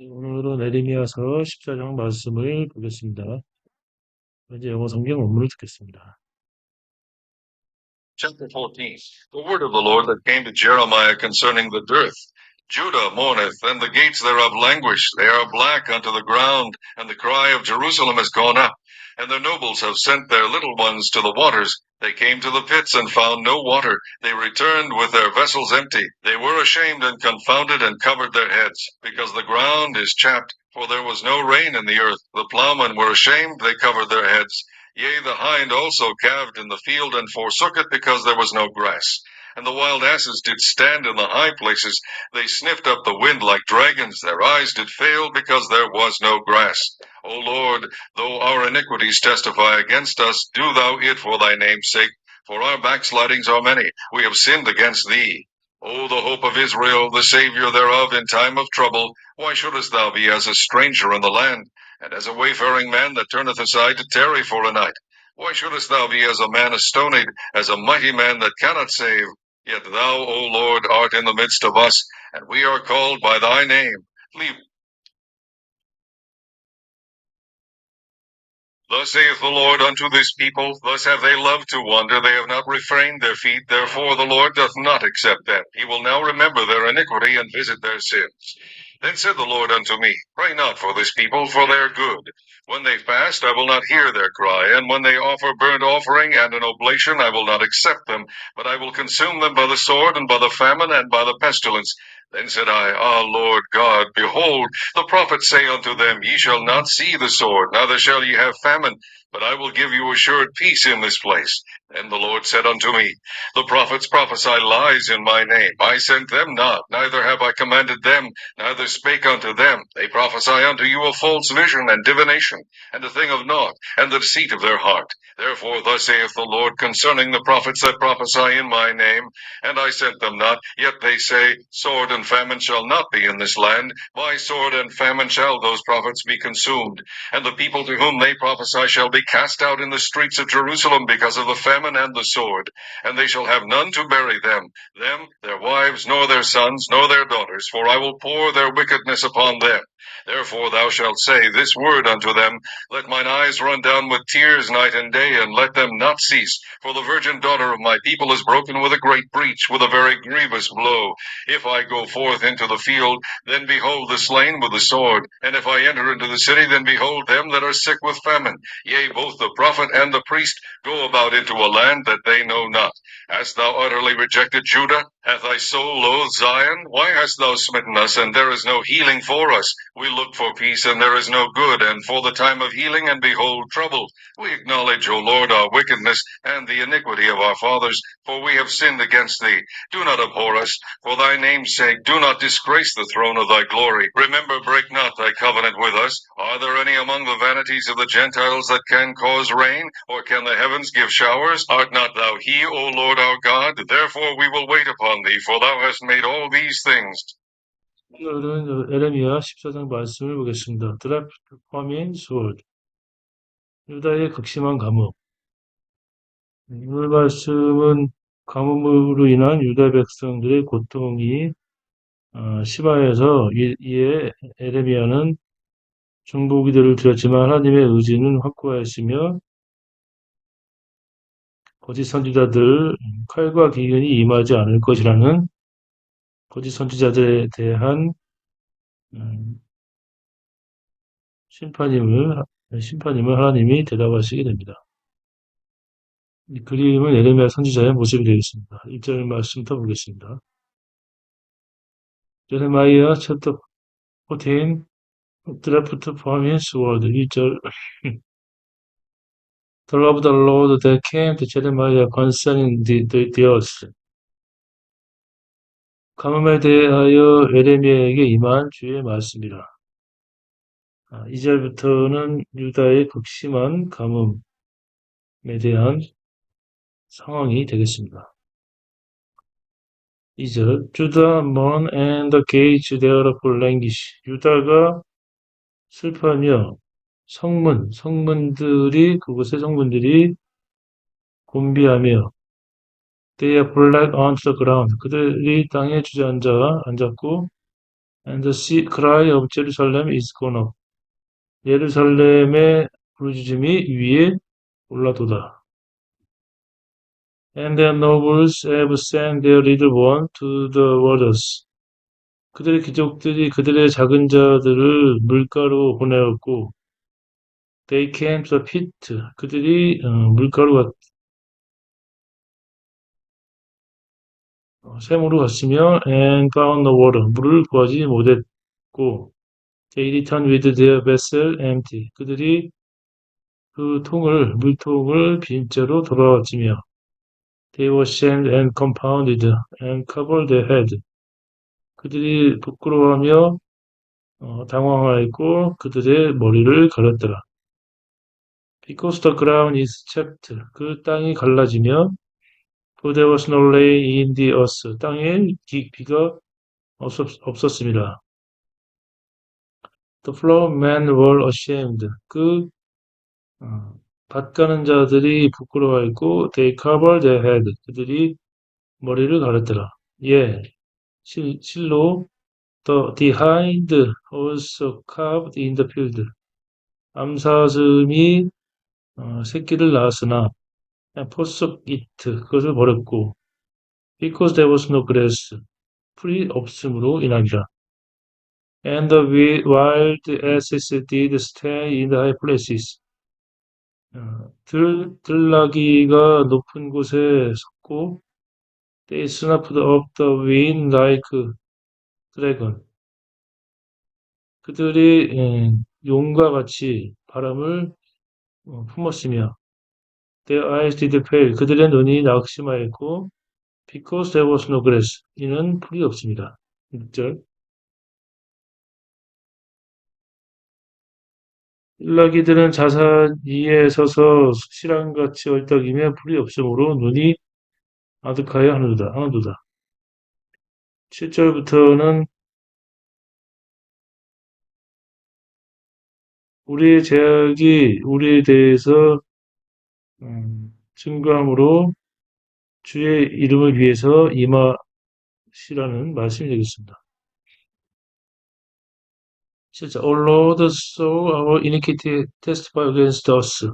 오늘은 에레미야서 14장 말씀을 보겠습니다. 현재 영어 성경 원문을 듣겠습니다. Chapter 14 The word of the Lord that came to Jeremiah concerning the dearth. Judah mourneth, and the gates thereof languish. They are black unto the ground, and the cry of Jerusalem is gone up. And their nobles have sent their little ones to the waters. they came to the pits and found no water. They returned with their vessels empty. They were ashamed and confounded and covered their heads, because the ground is chapped, for there was no rain in the earth. The plowmen were ashamed, they covered their heads. Yea, the hind also calved in the field and forsook it because there was no grass. And the wild asses did stand in the high places. They sniffed up the wind like dragons. Their eyes did fail because there was no grass. O Lord, though our iniquities testify against us, do thou it for thy name's sake. For our backslidings are many. We have sinned against thee. O the hope of Israel, the Savior thereof in time of trouble, why shouldest thou be as a stranger in the land, and as a wayfaring man that turneth aside to tarry for a night? Why shouldest thou be as a man astonied, as a mighty man that cannot save? Yet thou, O Lord, art in the midst of us, and we are called by thy name. Leave Thus saith the Lord unto this people, Thus have they loved to wander, they have not refrained their feet, therefore the Lord doth not accept them. He will now remember their iniquity and visit their sins. Then said the Lord unto me, Pray not for this people, for they are good. When they fast, I will not hear their cry, and when they offer burnt offering and an oblation, I will not accept them, but I will consume them by the sword, and by the famine, and by the pestilence. Then said I, Ah, Lord God, behold, the prophets say unto them, Ye shall not see the sword, neither shall ye have famine, but I will give you assured peace in this place. Then the Lord said unto me, The prophets prophesy lies in my name. I sent them not, neither have I commanded them, neither spake unto them. They prophesy unto you a false vision and divination, and a thing of naught, and the deceit of their heart. Therefore thus saith the Lord concerning the prophets that prophesy in my name, and I sent them not, yet they say, Sword and famine shall not be in this land. By sword and famine shall those prophets be consumed. And the people to whom they prophesy shall be cast out in the streets of Jerusalem because of the famine and the sword. And they shall have none to bury them, them, their wives, nor their sons, nor their daughters, for I will pour their wickedness upon them. Therefore thou shalt say this word unto them, Let mine eyes run down with tears night and day, and let them not cease. For the virgin daughter of my people is broken with a great breach, with a very grievous blow. If I go forth into the field, then behold the slain with the sword. And if I enter into the city, then behold them that are sick with famine. Yea, both the prophet and the priest go about into a land that they know not. Hast thou utterly rejected Judah? Hath thy soul loathed Zion? Why hast thou smitten us, and there is no healing for us? We look for peace, and there is no good, and for the time of healing, and behold trouble. We acknowledge, O Lord, our wickedness and the iniquity of our fathers, for we have sinned against thee. Do not abhor us, for thy name's sake. Do not disgrace the throne of thy glory. Remember, break not thy covenant with us. Are there any among the vanities of the Gentiles that can cause rain, or can the heavens give showers? Art not thou he, O Lord our God? Therefore we will wait upon thee, for thou hast made all these things. 오늘은 에레미야 14장 말씀을 보겠습니다. 드라프트 파민 스월 유다의 극심한 가뭄 오늘 말씀은 가뭄으로 인한 유다 백성들의 고통이 어, 시바에서 이- 이에 에레미야는 중보기도를 드렸지만 하나님의 의지는 확고하였으며 거짓 선지자들 칼과 기근이 임하지 않을 것이라는 거짓 선지자들에 대한 음, 심판임을 심판임을 하나님이 대답하시게 됩니다. 이 그림은 에레미야 선지자의 모습이 되겠습니다. 1절 말씀부터 보겠습니다. 제레마이아 챕터 14 드래프트 포함인 스워드 1절 The love of the Lord that came to Jeremiah concerning the, the, the earth. 가뭄에 대하여 에레미야에게 임한 주의 말씀이라. 아, 2절부터는 유다의 극심한 가뭄에 대한 상황이 되겠습니다. 2절 Judah mourn and the gates thereof languish. 유다가 슬퍼하며 성문, 성문들이 그곳의 성문들이 곤비하며 They are black on the ground. 그들이 땅에 주저앉아 앉았고 And the sea- cry of Jerusalem is gone up. 예루살렘의 부르짖음이 위에 올라도다. And their nobles have sent their little one to the waters. 그들의 귀족들이 그들의 작은 자들을 물가로 보내었고, they came to the pit. 그들이 어, 물가로 갔, 어, 샘으로 갔으며, and found no water. 물을 구하지 못했고, they returned with their vessel empty. 그들이 그 통을, 물통을 빈 채로 돌아왔으며, they were shamed and confounded and covered their head. 그들이 부끄러워하며 어, 당황하였고 그들의 머리를 가렸더라. Because the ground is chapped. 그 땅이 갈라지며 For there was no rain in the earth. 땅에 비, 비가 없었, 없었습니다. The floor men were ashamed. 그 어, 밭 가는 자들이 부끄러워했고 They covered their head. 그들이 머리를 가렸더라. 예, 실, 실로 The, the hind also calved in the field. 암사슴이 어, 새끼를 낳았으나 forsook it 그것을 버렸고 because there was no grass 풀이 없음으로 인합니다. And the wi- wild asses did stay in the high places. 어, 들, 들나귀가 높은 곳에 섰고 they snapped up the wind like dragon. 그들이 예, 용과 같이 바람을 어, 품었으며 their eyes did fail. 그들의 눈이 낙심하였고 because there was no grass. 이는 풀이 없습니다. 6절 일라기들은 자산 위에 서서 실랑같이 얼떡이며 풀이 없으므로 눈이 아득하여 하는도다. 하는도다. 7절부터는 우리의 제약이 우리에 대해서 음, 증거함으로 주의 이름을 위해서 임하시라는 말씀이 되겠습니다. 7절 O Lord, so our iniquity testify against us.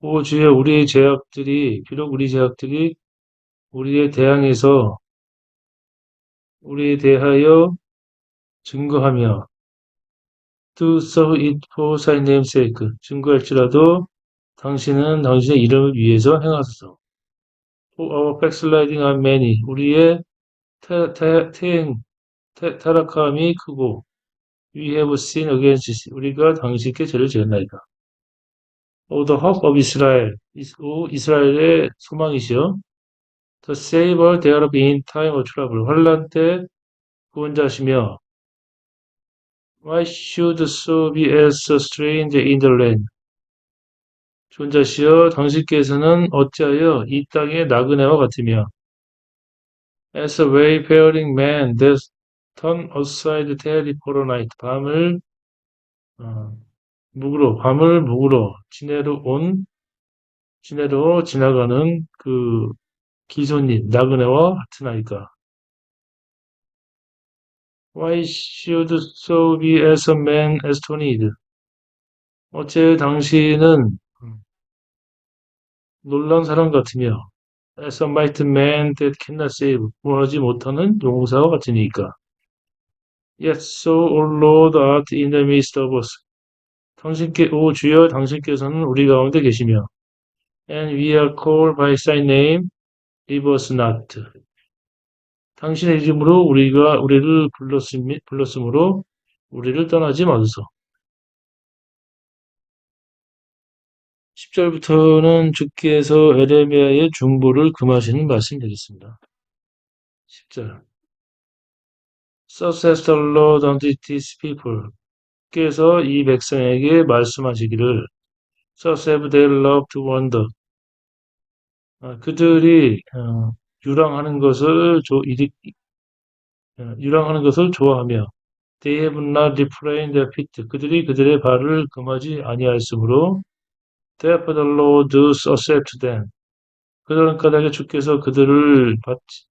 오 주여 우리의 제약들이 비록 우리 제약들이 우리에 대항해서 우리에 대하여 증거하며 to serve it for thy name's sake 증거할지라도 당신은 당신의 이름을 위해서 행하소서. For our backsliding are many 우리의 태, 태, 태행, 태, 타락함이 크고 we have sinned against thee. 우리가 당신께 죄를 지었나이다. O the hope of Israel 오 이스라엘의 소망이시여 The Savior thereof in time of trouble 환란 때 구원자시며 Why should so be as a stranger in the land? 존자시여 당신께서는 어찌하여 이 땅의 나그네와 같으며 As a wayfaring man that turn aside daily for a night 밤을 어, 묵으로 밤을 묵으로 지내러 온 지내러 지나가는 그 기손님 나그네와 같으나이까 Why should so be as a man astonished? 어째 당신은 놀란 사람 같으며 as a mighty man that cannot save 구원하지 못하는 용사와 같으니까 Yet so, O Lord, art in the midst of us. 당신께 오 주여 당신께서는 우리 가운데 계시며 and we are called by thy name, leave us not. 당신의 이름으로 우리가 우리를 불렀음, 불렀으므로 우리를 떠나지 마소서. 10절부터는 주께서 에레미야의 중보를 금하시는 말씀이 되겠습니다. 10절 Thus says the Lord unto these people. 께서 이 백성에게 말씀하시기를 have they loved to wander. 아, 그들이 어, 유랑하는 것을 조, 이리, 어, 유랑하는 것을 좋아하며 refrained their feet. 그들이 그들의 발을 금하지 아니하였으므로 does accept them. 그러는 까닭에 주께서 그들을 받지,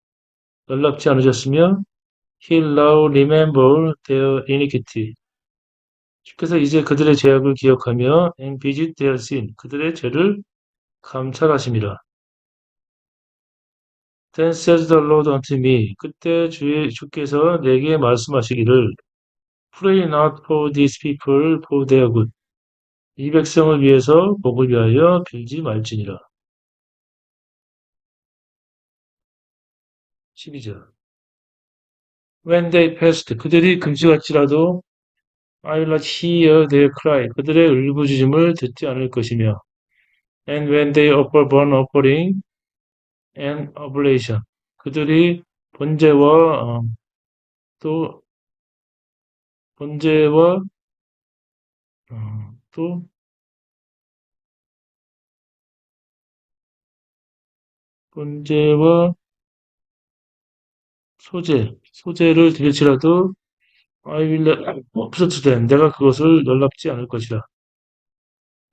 연락지 않으셨으며 now remember their iniquity. 주께서 이제 그들의 죄악을 기억하며 visit their sin. 그들의 죄를 감찰하심이라. Then says the Lord unto me. 그때 주의, 주께서 내게 말씀하시기를 Pray not for these people for their good. 이 백성을 위해서 복을 위하여 빌지 말지니라. 12절. When they passed, 그들이 금식할지라도 I will not hear their cry. 그들의 울부짖음을 듣지 않을 것이며 And when they offer burnt offering and oblation. 그들이 번제와 어, 또 번제와 어, 또 번제와 소재, 소재를 드릴지라도 I will 없어도 된 내가 그것을 연락지 않을 것이라.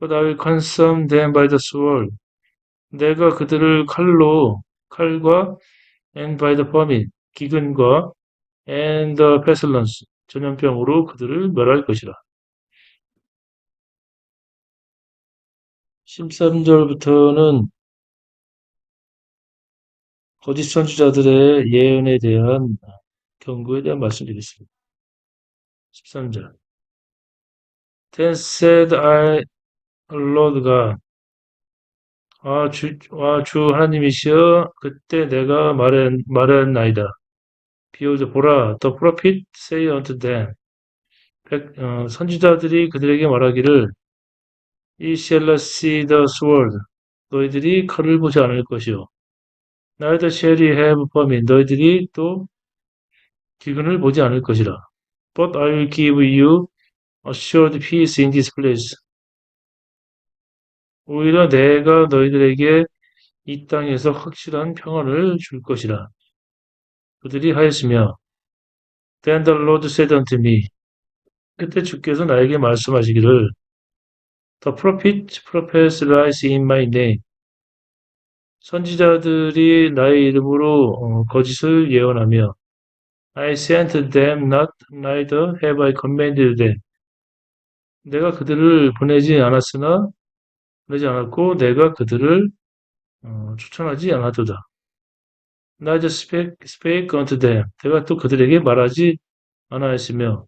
But I will consume them by the sword. 내가 그들을 칼로 칼과 and by the famine 기근과 and the pestilence 전염병으로 그들을 멸할 것이라. 13절부터는 거짓 선지자들의 예언에 대한 경고에 대한 말씀드리겠습니다. 13절. Then said I, Lord가 아, 주, 아, 주 하나님이시여 그때 내가 말한, 말했나이다. 비오자 보라, the prophet say unto them. 백, 어, 선지자들이 그들에게 말하기를 You shall not see the sword. 너희들이 칼을 보지 않을 것이요. Neither shall ye have famine. 너희들이 또 기근을 보지 않을 것이라. But I will give you assured peace in this place. 오히려 내가 너희들에게 이 땅에서 확실한 평안을 줄 것이라. 그들이 하였으며 Then the Lord said unto me 그때 주께서 나에게 말씀하시기를 The prophet prophets lies in my name 선지자들이 나의 이름으로 어, 거짓을 예언하며 I sent them not, neither have I commanded them. 내가 그들을 보내지 않았으나 보내지 않았고 내가 그들을 어, 추천하지 않았도다. Neither spake, spake unto them. 내가 또 그들에게 말하지 않았으며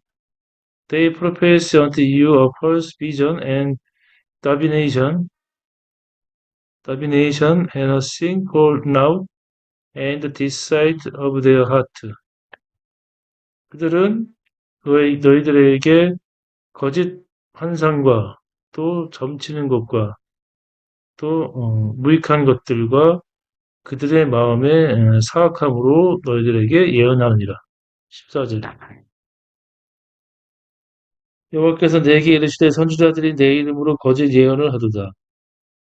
They profess unto you a false vision and divination, divination and a called now and the deceit of their heart. 그들은 너희, 너희들에게 거짓 환상과 또 점치는 것과 또 어, 무익한 것들과 그들의 마음의 사악함으로 너희들에게 예언하느니라. 14절. 여호와께서 내게 이르시되 선지자들이 내 이름으로 거짓 예언을 하도다.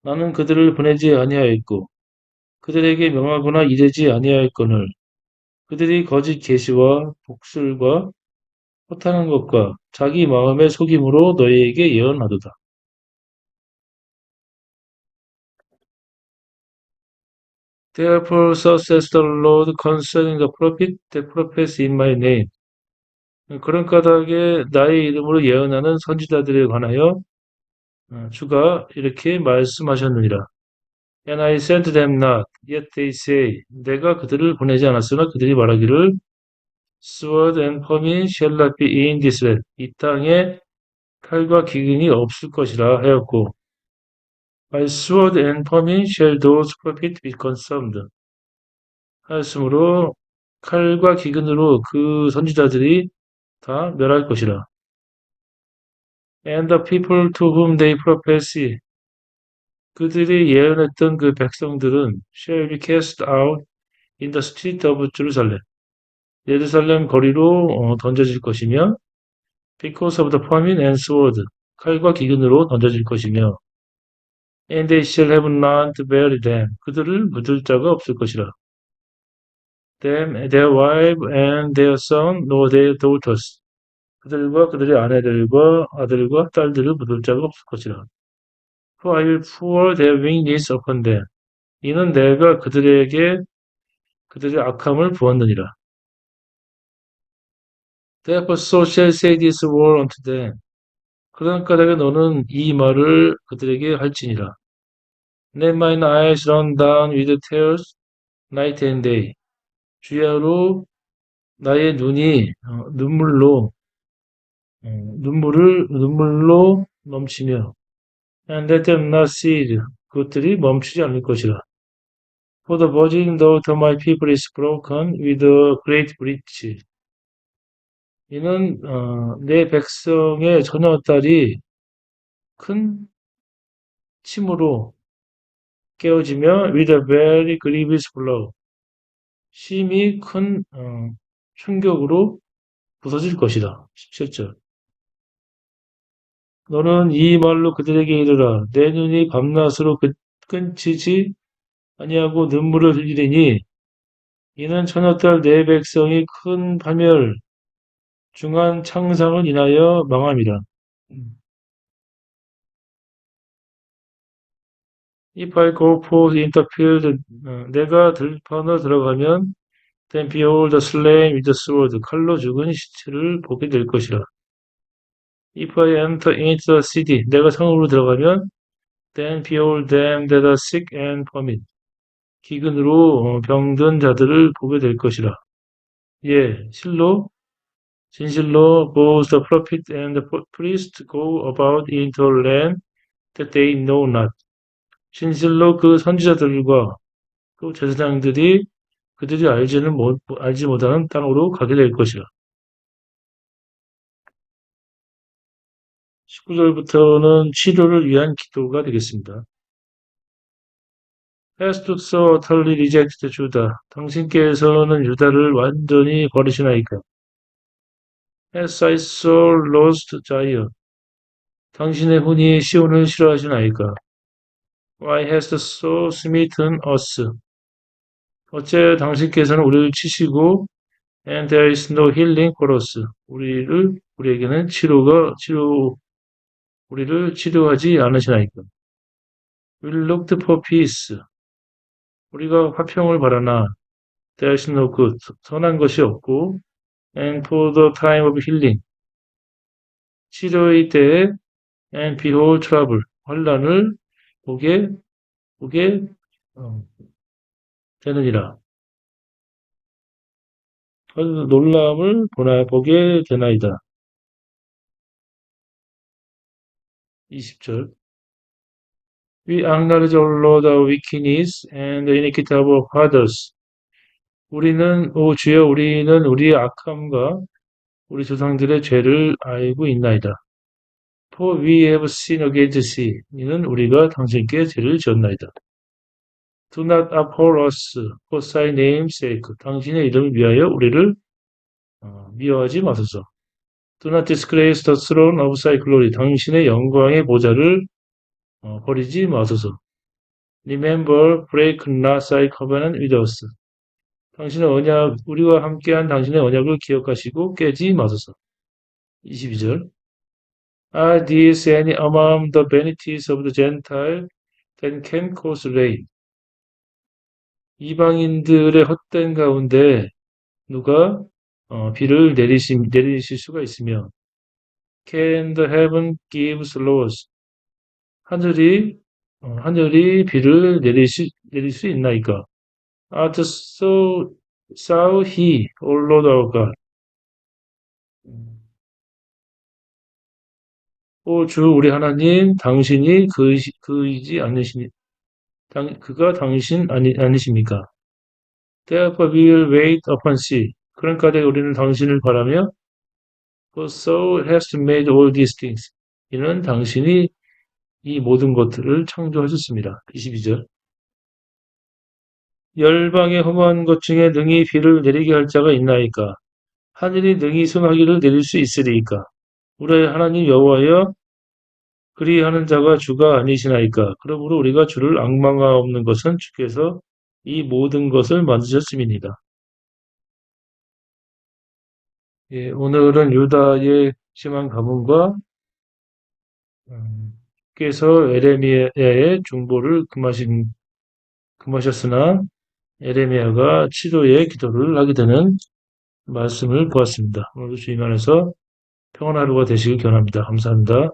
나는 그들을 보내지 아니하였고 그들에게 명하거나 이르지 아니하였거늘 그들이 거짓 계시와 복술과 허탄한 것과 자기 마음의 속임으로 너희에게 예언하도다. Therefore, thus says the Lord concerning the prophet that prophets in my name. 그런 까닭에 나의 이름으로 예언하는 선지자들에 관하여 주가 이렇게 말씀하셨느니라. And I sent them not, yet they say, 내가 그들을 보내지 않았으나 그들이 말하기를 sword and famine shall not be in this land. 이 땅에 칼과 기근이 없을 것이라 하였고 By sword and famine shall those profit be consumed. 하였으므로 칼과 기근으로 그 선지자들이 다 멸할 것이라. And the people to whom they prophesy. 그들이 예언했던 그 백성들은 shall be cast out in the street of Jerusalem. 예루살렘 거리로 어, 던져질 것이며 because of the famine and sword. 칼과 기근으로 던져질 것이며 and they shall have none to bury them. 그들을 묻을 자가 없을 것이라. them, their wife and their son, nor their daughters. 그들과 그들의 아내들과 아들과 딸들을 묻을 자가 없을 것이라. For I will pour their wings upon them. 이는 내가 그들에게 그들의 악함을 부었느니라. Therefore so shall say this word unto them. 그러니까 내가 너는 이 말을 그들에게 할지니라. Let mine eyes run down with tears night and day. 주야로 나의 눈이 어, 눈물로 어, 눈물을 눈물로 넘치며 and let them not cease. 그것들이 멈추지 않을 것이라. For the virgin thought of my people is broken with a great breach. 이는 어, 내 백성의 처녀딸이 큰 침으로 깨어지며 with a very grievous blow. 심히 큰 어, 충격으로 부서질 것이다. 17절. 너는 이 말로 그들에게 이르라. 내 눈이 밤낮으로 그- 끊치지 아니하고 눈물을 흘리리니 이는 처녀딸 내 백성이 큰 파멸 중한 창상을 인하여 망함이라. If I go in the field, 어, 내가 들판으로 들어가면 then behold the slain with the sword, 칼로 죽은 시체를 보게 될 것이라. If I enter into the city, 내가 성으로 들어가면 then behold them that are sick and famine, 기근으로 어, 병든 자들을 보게 될 것이라. 예, 실로 진실로 both the prophet and the priest go about into land that they know not. 진실로 그 선지자들과 그 제사장들이 그들이 알지는 못, 알지 못하는 땅으로 가게 될 것이라. 19절부터는 치료를 위한 기도가 되겠습니다. So utterly reject Judah. 당신께서는 유다를 완전히 버리시나이까? Has I so lost Zion. 당신의 혼이 시온을 싫어하시나이까? Why has so smitten us? 어째 당신께서는 우리를 치시고 and there is no healing for us. 우리를 우리에게는 치료가 치료 우리를 치료하지 않으시나이까? We looked for peace. 우리가 화평을 바라나 there is no good. 선한 것이 없고 and for the time of healing. 치료의 때에 and behold trouble. 환란을 보게 보게 어, 되느니라. 그래서 놀람을 보나 보게 되나이다. 20절. We acknowledge, O Lord, our wickedness and the iniquity of our fathers. 우리는 오 주여 우리는 우리의 악함과 우리 조상들의 죄를 알고 있나이다. For we have sinned against thee. 이는 우리가 당신께 죄를 지었나이다. Do not abhor us for thy name's sake. 당신의 이름을 위하여 우리를 어, 미워하지 마소서. Do not disgrace the throne of thy glory. 당신의 영광의 보좌를 어, 버리지 마소서. Remember, break not thy covenant with us. 당신의 언약, 우리와 함께한 당신의 언약을 기억하시고 깨지 마소서. 22절. Are these any among the vanities of the Gentile that can cause rain? 이방인들의 헛된 가운데 누가 어, 비를 내리시, 내리실 수가 있으며 Can the heaven give slows? 하늘이 어, 하늘이 비를 내리시, 내릴 수 있나이까? Art so so he, O Lord our God. 오 주 우리 하나님 당신이 그, 그이지 않으시니 당, 그가 당신 아니, 아니십니까? Therefore we will wait upon thee. 그러니까 우리는 당신을 바라며 For so has made all these things. 이는 당신이 이 모든 것들을 창조하셨습니다. 22절. 열방의 험한 것 중에 능히 비를 내리게 할 자가 있나이까? 하늘이 능히 소나기를 내릴 수 있으리이까? 우리의 하나님 여호와여 그리하는 자가 주가 아니시나이까? 그러므로 우리가 주를 악망하옵는 것은 주께서 이 모든 것을 만드셨음이니라. 예, 오늘은 유다의 심한 가문과 음, 께서 에레미야의 중보를 금하신 금하셨으나 에레미야가 치료의 기도를 하게 되는 말씀을 보았습니다. 오늘도 주님 안에서 평안한 하루가 되시길 기원합니다. 감사합니다.